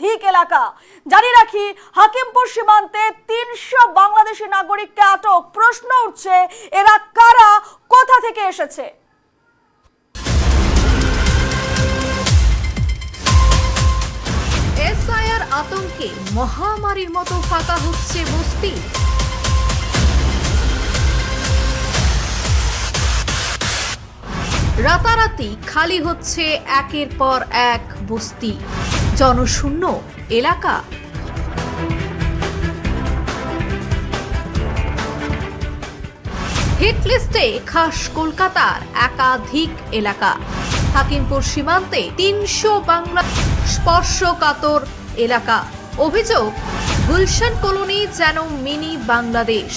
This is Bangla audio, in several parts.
একাধিক এলাকা। জানি রাখি, হাকিমপুর সীমান্তে তিনশো বাংলাদেশি নাগরিককে আটক। প্রশ্ন উঠছে, এরা কারা? কোথা থেকে এসেছে? আতঙ্কে মহামারীর মতো ফাঁকা হচ্ছে বস্তি। রাতারাতি খালি হচ্ছে একের পর এক বস্তি। জনশূন্য এলাকা। হিটলিস্টে খাস কলকাতার একাধিক এলাকা। হাকিমপুর সীমান্তে তিনশো বাংলা স্পর্শকাতর এলাকা। অভিযোগ, গুলশান কলোনি যেন মিনি বাংলাদেশ।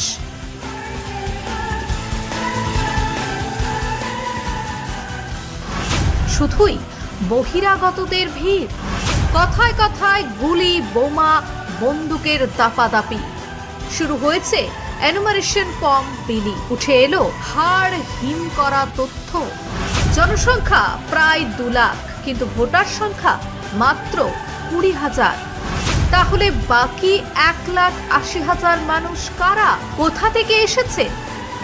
শুধুই বহিরাগতদের ভিড়। কথায় কথায় গুলি, বোমা, বন্দুকের দাপাদাপি। শুরু হয়েছে এনুমারেশন ফর্ম বিলি। উঠে এলো হাড় হিম করা তথ্য। জনসংখ্যা প্রায় দু লাখ, কিন্তু ভোটার সংখ্যা মাত্র কুড়ি হাজার। তাহলে বাকি এক লাখ আশি হাজার মানুষ কারা? কোথা থেকে এসেছে?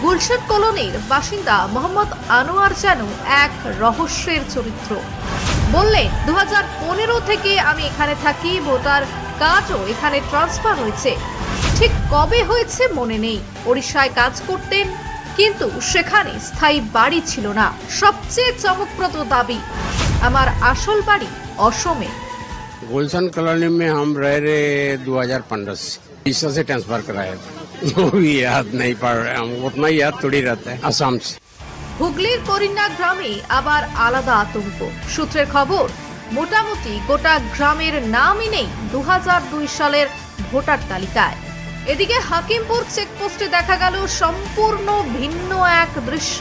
গুলশান কলোনির বাসিন্দা মোহাম্মদ আনোয়ার যেন এক রহস্যের চরিত্র। বললেন দু পনেরো থেকে আমি এখানে থাকি ভোটার কার্ডও এখানে ট্রান্সফার হয়েছে ঠিক কবে হয়েছে মনে নেই ওড়িশায় কাজ করতেন কিন্তু সেখানে স্থায়ী বাড়ি ছিল না সবচেয়ে চমকপ্রদ দাবি আমার আসল বাড়ি অসমে गुलशन कॉलोनी में हम रह रहे 2015 से ईसा से ट्रांसफर कराया था वो भी याद नहीं पड़ रहा हम उतना ही याद थोड़ी रहता है असम से হুগলির করিন্না গ্রামে আবার আলাদা আতঙ্ক। সূত্রের খবর, মোটামুটি গোটা গ্রামের নামই নেই দু সালের ভোটার তালিকায়। এদিকে হাকিমপুর চেকপোস্টে দেখা গেল সম্পূর্ণ ভিন্ন এক দৃশ্য।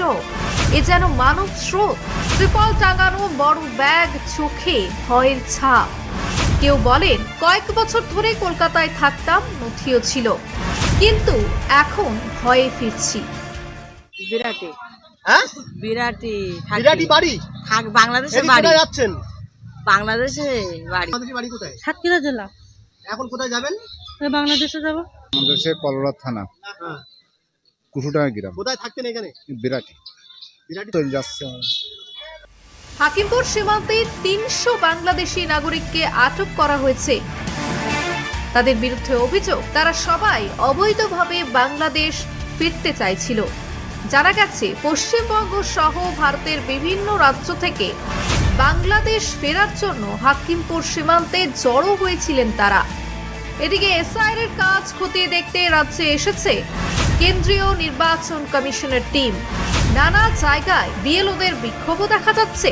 এ যেন মানব স্রোত। ত্রিপল টাঙানো বড় ব্যাগ চোখে ভয়ের ছাপ। কেউ বলেন, কয়েক বছর ধরে কলকাতায় থাকতাম, নথিও ছিল। কিন্তু এখন ভয়ে ফিরছি। বিরাটি হ্যাঁ? বিরাটি বিরাটি বাড়ি? থাক বাংলাদেশে বাড়ি। যাচ্ছেন? বাংলাদেশে বাড়ি। বাংলাদেশি বাড়ি কোথায়? সাতক্ষীরা জেলা। এখন কোথায় যাবেন? বাংলাদেশে যাব। বাংলাদেশের পলড়া থানা। হ্যাঁ। কুসুডাঙ্গা গ্রাম। কোথায় থাকতেন এখানে? বিরাটি। বিরাটি? চলে যাচ্ছে হাকিমপুর সীমান্তে তিনশো বাংলাদেশি নাগরিককে আটক করা হয়েছে। তাদের বিরুদ্ধে অভিযোগ তারা সবাই অবৈধভাবে বাংলাদেশ ফিরতে চাইছিল। জানা গেছে, পশ্চিমবঙ্গ সহ ভারতের বিভিন্ন রাজ্য থেকে বাংলাদেশ ফেরার জন্য হাকিমপুর সীমান্তে জড়ো হয়েছিলেন তারা। এদিকে এসআইআর এর কাজ খতিয়ে দেখতে রাজ্যে এসেছে কেন্দ্রীয় নির্বাচন কমিশনের টিম। নানা জায়গায় বিএলওদের বিক্ষোভও দেখা যাচ্ছে।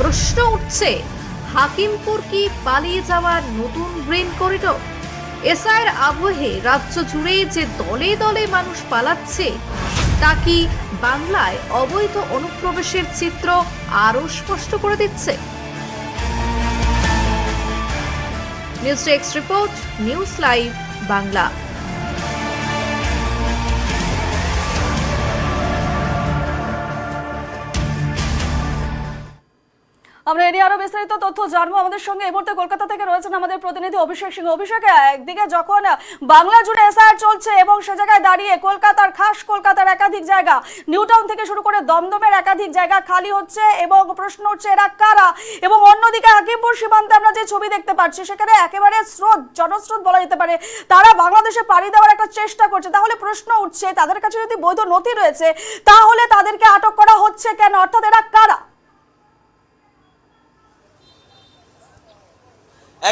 প্রশ্ন উঠছে, হাকিমপুর কি পালিয়ে যাওয়ার নতুন ব্রেন করিডোর? এসআইয়ের আবহে রাজ্য জুড়ে যে দলে দলে মানুষ পালাচ্ছে তা কি বাংলায় অবৈধ অনুপ্রবেশের চিত্র আরও স্পষ্ট করে দিচ্ছে? News desk report, news live, Bangla. আমরা এ নিয়ে আরও বিস্তারিত তথ্য জানব। আমাদের সঙ্গে এই মুহূর্তে কলকাতা থেকে রয়েছেন আমাদের প্রতিনিধি অভিষেক সিংহ। অভিষেক, একদিকে যখন বাংলা জুড়ে এসআইআর চলছে এবং সে জায়গায় দাঁড়িয়ে কলকাতার খাস কলকাতার একাধিক জায়গা নিউ টাউন থেকে শুরু করে দমদমের একাধিক জায়গা খালি হচ্ছে এবং প্রশ্ন হচ্ছে এরা কারা? এবং অন্যদিকে হাকিমপুর সীমান্তে আমরা যে ছবি দেখতে পাচ্ছি, সেখানে একেবারে স্রোত, জনস্রোত বলা যেতে পারে। তারা বাংলাদেশে পাড়ি দেওয়ার একটা চেষ্টা করছে। তাহলে প্রশ্ন উঠছে, তাদের কাছে যদি বৈধ নথি রয়েছে, তাহলে তাদেরকে আটক করা হচ্ছে কেন? অর্থাৎ এরা কারা?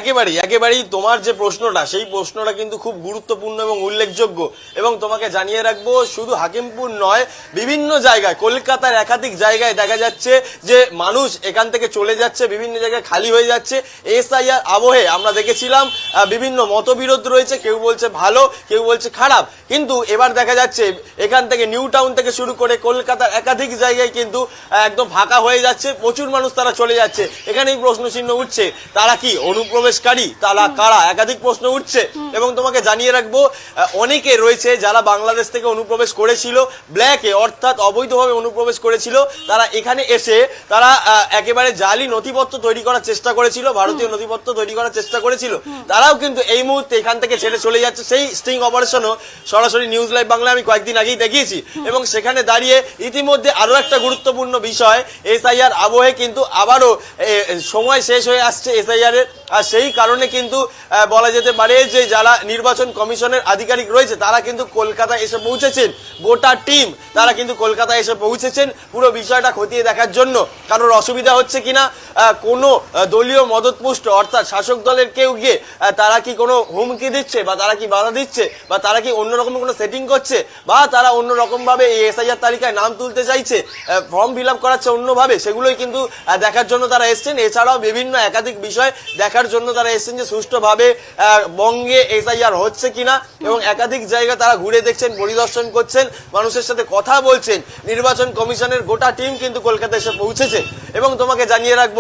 একেবারেই একেবারেই তোমার যে প্রশ্নটা, সেই প্রশ্নটা কিন্তু খুব গুরুত্বপূর্ণ এবং উল্লেখযোগ্য। এবং তোমাকে জানিয়ে রাখব, শুধু হাকিমপুর নয়, বিভিন্ন জায়গায়, কলকাতার একাধিক জায়গায় দেখা যাচ্ছে যে মানুষ এখান থেকে চলে যাচ্ছে, বিভিন্ন জায়গায় খালি হয়ে যাচ্ছে। এসআইআর আবহে আমরা দেখেছিলাম বিভিন্ন মতবিরোধ রয়েছে, কেউ বলছে ভালো, কেউ বলছে খারাপ। কিন্তু এবার দেখা যাচ্ছে, এখান থেকে নিউ টাউন থেকে শুরু করে কলকাতার একাধিক জায়গায় কিন্তু একদম ফাঁকা হয়ে যাচ্ছে, প্রচুর মানুষ তারা চলে যাচ্ছে। এখানেই প্রশ্ন চিহ্ন উঠছে, তারা কি অনুপ্রবেশ অনুপ্রবেশকারী তারা কারা? একাধিক প্রশ্ন উঠছে। এবং তোমাকে জানিয়ে রাখব অনেকে রয়েছে যারা বাংলাদেশ থেকে অনুপ্রবেশ করেছিল ব্ল্যাকে অর্থাৎ অবৈধভাবে অনুপ্রবেশ করেছিল। তারা এখানে এসে তারা একেবারে জালি নথিপত্র তৈরি করার চেষ্টা করেছিল ভারতীয় নথিপত্র তৈরি করার চেষ্টা করেছিল। তারাও কিন্তু এই মুহূর্তে এখান থেকে ছেড়ে চলে যাচ্ছে। সেই স্টিং অপারেশনও সরাসরি নিউজ লাইভ বাংলা আমি কয়েকদিন আগেই দেখিয়েছি। এবং সেখানে দাঁড়িয়ে ইতিমধ্যে আরও একটা গুরুত্বপূর্ণ বিষয় এসআইআর আবহে কিন্তু আবারও সময় শেষ হয়ে আসছে এসআইআর এর সেই কারণে কিন্তু বলা যেতে পারে যে যারা নির্বাচন কমিশনের আধিকারিক রয়েছে, তারা কিন্তু কলকাতায় এসে পৌঁছেছেন। গোটা টিম তারা কিন্তু কলকাতায় এসে পৌঁছেছেন পুরো বিষয়টা খতিয়ে দেখার জন্য। কারোর অসুবিধা হচ্ছে কিনা কোনো দলীয় মদতপুষ্ট অর্থাৎ শাসক দলের কেউ গিয়ে তারা কি কোনো হুমকি দিচ্ছে বা তারা কি বাধা দিচ্ছে বা তারা কি অন্যরকম কোনো সেটিং করছে বা তারা অন্যরকম ভাবে এই এসআইআর তালিকায় নাম তুলতে চাইছে ফর্ম ফিল আপ করাচ্ছে অন্যভাবে, সেগুলোই কিন্তু দেখার জন্য তারা এসছেন। এছাড়াও বিভিন্ন একাধিক বিষয় দেখার জন্য তারা এসছেন যে সুষ্ঠুভাবে বঙ্গে এসআইআর হচ্ছে কিনা এবং একাধিক জায়গা তারা ঘুরে দেখছেন, পরিদর্শন করছেন, মানুষের সাথে কথা বলছেন। নির্বাচন কমিশনের গোটা টিম কিন্তু কলকাতা এসে পৌঁছেছে। এবং তোমাকে জানিয়ে রাখব,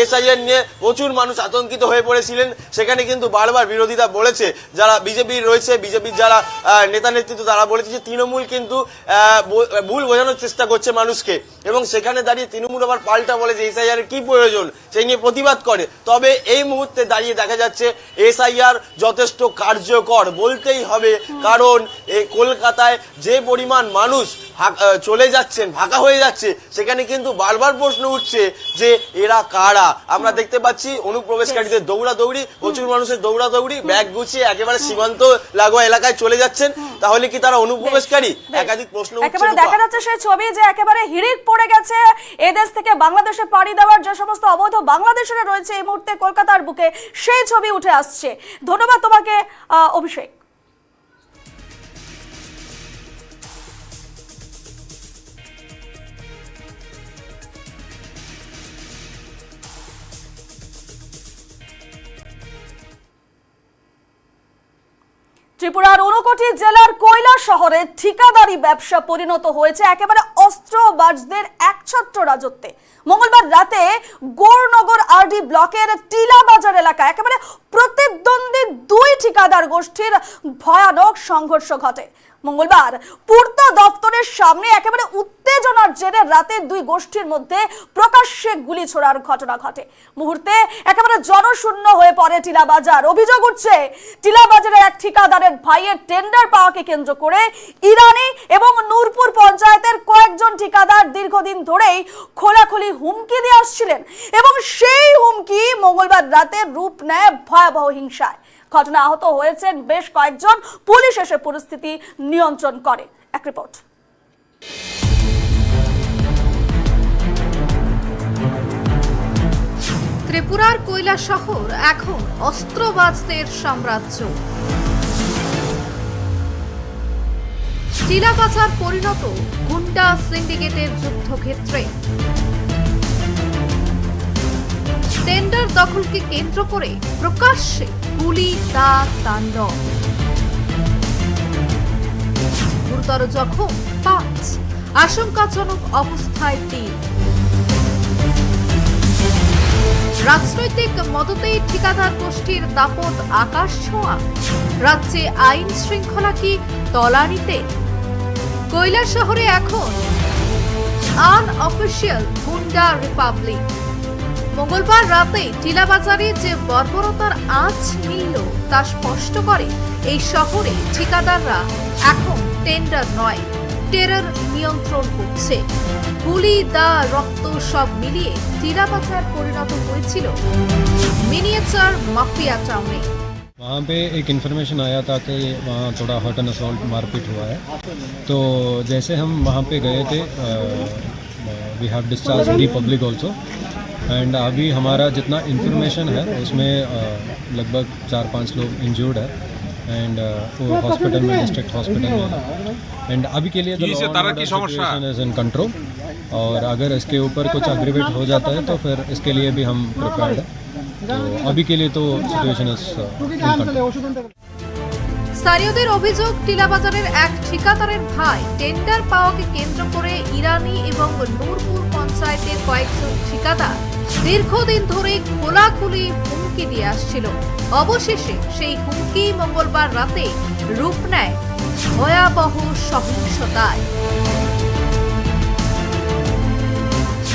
এসআইআর নিয়ে প্রচুর মানুষ আতঙ্কিত হয়ে পড়েছিলেন। সেখানে কিন্তু বারবার বিরোধীরা বলেছে, যারা বিজেপির রয়েছে, বিজেপির যারা নেতা নেতৃত্ব, তারা বলেছে যে তৃণমূল কিন্তু ভুল বোঝানোর চেষ্টা করছে মানুষকে। এবং সেখানে দাঁড়িয়ে তৃণমূল আবার পাল্টা বলে যে এসআইআর কি প্রয়োজন, সেই নিয়ে প্রতিবাদ করে। তবে এই মুহূর্তে দাঁড়িয়ে দেখা যাচ্ছে এসআইআর যথেষ্ট কার্যকর বলতেই হবে। কারণ এই কলকাতায় যে পরিমাণ মানুষ চলে যাচ্ছেন ফাঁকা হয়ে যাচ্ছে সেখানে কিন্তু বারবার প্রশ্ন উঠছে যে এরা কারা? আমরা দেখতে পাচ্ছি অনুপ্রবেশকারীদের দৌড়াদৌড়ি প্রচুর মানুষের দৌড়াদৌড়ি ব্যাগ গুছিয়ে একেবারে সীমান্ত লাগোয়া এলাকায় চলে যাচ্ছেন। তাহলে কি তারা অনুপ্রবেশকারী? একাধিক প্রশ্ন উঠছে একেবারে দেখা যাচ্ছে সেই ছবি যে একেবারে হিড়িক পড়ে গেছে। এদেশ থেকে বাংলাদেশে পাড়ি দেওয়ার যে সমস্ত অবৈধ বাংলাদেশের রয়েছে এই মুহূর্তে কলকাতার বুকে সেই ছবি উঠে আসছে। ধন্যবাদ তোমাকে অভিষেক। ত্রিপুরার ঊনকোটি জেলার কৈলা শহরে ঠিকাদারি ব্যবসা পরিণত হয়েছে। একেবারে অস্ত্রবাজদের একছত্র রাজত্বে। মঙ্গলবার রাতে গৌরনগর আরডি ব্লকের টিলা বাজার এলাকা একেবারে প্রতিদ্বন্দ্বী দুই ঠিকাদার গোষ্ঠীর ভয়ানক সংঘর্ষ ঘটে। মঙ্গলবার পূর্ত দপ্তরের সামনে একেবারে উত্তেজনার জেরে রাতে দুই গোষ্ঠীর মধ্যে প্রকাশ্যে গুলি ছোড়ার ঘটনা ঘটে। মুহূর্তে একেবারে জনশূন্য হয়ে পড়ে টিলা বাজার। অভিযোগ উঠছে, টিলা বাজারের এক ঠিকাদারের ভাইয়ের টেন্ডার পাওয়াকে কেন্দ্র করে ইরানি এবং নূরপুর পঞ্চায়েতের কয়েকজন ঠিকাদার দীর্ঘদিন ধরেই খোলাখুলি হুমকি দিয়ে আসছিলেন এবং সেই হুমকি মঙ্গলবার রাতে রূপ নেয় ভয়াবহ হিংসায়। ঘটনা আহত হয়েছেন বেশ কয়েকজন। পুলিশ এসে পরিস্থিতি নিয়ন্ত্রণ করে। এক রিপোর্ট। ত্রিপুরার কৈলা শহর এখন অস্ত্রবাজদের সাম্রাজ্য। টিলাবাজার পরিণত গুন্ডা সিন্ডিকেটের যুদ্ধক্ষেত্রে। টেন্ডার দখলকে কেন্দ্র করে প্রকাশ্যে গুলি দা তাণ্ডব গুরুতর জখম পাঁচ। আশঙ্কাজনক অবস্থায় তিন। রাজনৈতিক মদতেই ঠিকাদার গোষ্ঠীর দাপট আকাশ ছোঁয়া। রাজ্যে আইন শৃঙ্খলা কি তলানিতে? কৈলাস শহরে এখন আনঅফিসিয়াল গুন্ডা রিপাবলিক। মঙ্গলবার রাতে টিলাবাজারে যে বর্বরতার আঁচ মিলল তা স্পষ্ট করে এই শহরে ঠিকাদাররা এখন টেন্ডার নয় টেরর নিয়ন্ত্রণ করছে গুলি দা রক্ত সব মিলিয়ে টিলাবাজার পরিণত হয়েছিল মিনিয়েচার মাফিয়া টাউনে वहाँ पे एक इन्फॉर्मेशन आया था कि वहाँ थोड़ा हॉट एंड असॉल्ट मारपीट हुआ है तो जैसे हम वहाँ पे गए थे we have discharge the public also and अभी हमारा जितना इन्फॉर्मेशन है उसमें लगभग चार पाँच लोग इंजर्ड है। एंड हॉस्पिटल में डिस्ट्रिक्ट हॉस्पिटल में एंड अभी के लिए इज़ इन कंट्रोल और अगर इसके ऊपर कुछ अग्रीवेट हो जाता है तो फिर इसके लिए भी हम प्रिपेयर्ड हैं। तो अभी के लिए तो सिचुएशन इज़ इन कंट्रोल স্থানীয়দের অভিযোগ, টিলাবাজারের এক ঠিকাদারের ভাই টেন্ডার পাওয়াকে কেন্দ্র করে ইরানি এবং নূরপুর পঞ্চায়েতের কয়েকজন ঠিকাদার দীর্ঘদিন ধরে খোলাখুলি হুমকি দিয়ে আসছিল। অবশেষে সেই হুমকি মঙ্গলবার রাতে রূপ নেয় ভয়াবহ সহিংসতায়।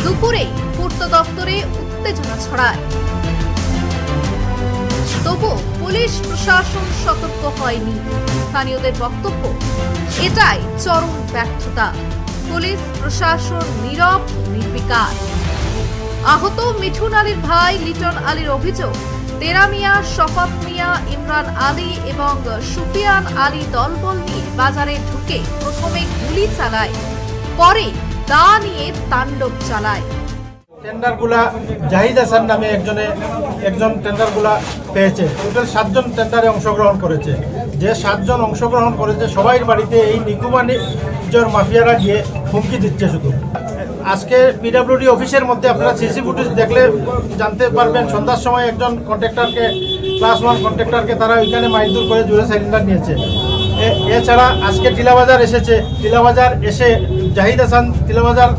দুপুরে পূর্ত দপ্তরে উত্তেজনা ছড়ায়। তবু পুলিশ প্রশাসন সতর্ক হয়নি। স্থানীয়দের বক্তব্য, এটাই চরম ব্যর্থতা। পুলিশ প্রশাসন নীরব, নির্বিকার। আহত মিঠুন আলীর ভাই লিটন আলীর অভিযোগ তেরা মিয়া শফাত মিয়া, ইমরান আলী এবং সুফিয়ান আলী দলবল নিয়ে বাজারে ঢুকে প্রথমে গুলি চালায়, পরে দা নিয়ে তাণ্ডব চালায়। টেন্ডারগুলা জাহিদ হাসান নামে একজনে, একজন টেন্ডারগুলা পেয়েছে। টোটাল সাতজন টেন্ডারে অংশগ্রহণ করেছে। যে সাতজন অংশগ্রহণ করেছে সবাই বাড়িতে এই নিকুমানিজর মাফিয়ারা গিয়ে হুমকি দিচ্ছে শুধু। আজকে পিডাব্লিউডি অফিসের মধ্যে আপনারা সিসি ফুটেজ দেখলে জানতে পারবেন, সন্ধ্যার সময় একজন কন্ট্রাক্টরকে ক্লাস ওয়ান কন্ট্রাক্টরকে তারা ওইখানে মাইদুর করে জুড়ে সিলিন্ডার নিয়েছে। এছাড়া আজকে টিলাবাজার এসেছে। টিলাবাজার এসে জাহিদ হাসান টিলাবাজার